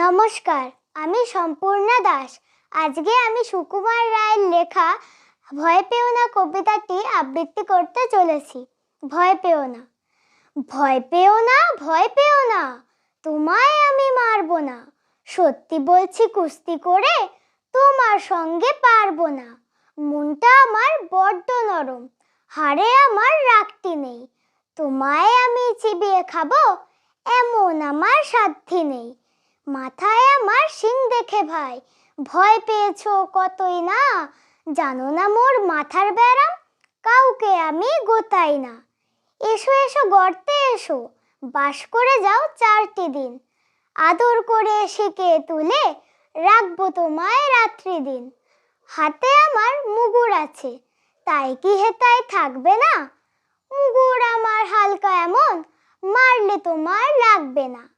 নমস্কার, আমি সম্পূর্ণা দাস। আজকে আমি সুকুমার রায়ের লেখা ভয় পেও না কবিতাটি আবৃত্তি করতে চলেছি। ভয় পেও না। ভয় পেও না, ভয় পেও না, তোমায় আমি মারবো না। সত্যি বলছি কুস্তি করে তোমার সঙ্গে পারব না। মনটা আমার বড্ড নরম, হাড়ে আমার রাখতি নেই। তোমায় আমি চিবিয়ে খাব, এমন আমার সাধ্যি নেই। মাথায় আমার শিং দেখে ভাই। ভয় পেয়েছ কতই না? জানো না মোর মাথার ব্যারাম? কাউকে আমি গোতাই না। এসো এসো, গর্তে এসো। বাস করে যাও চারটি দিন। আদর করে শিকে তুলে রাখব তোমায় রাত্রি দিন। হাতে আমার মুগুর আছে। তাই কি হেতায় থাকবে না? মুগুর আমার হালকা এমন, মারলে তোমার লাগবে না।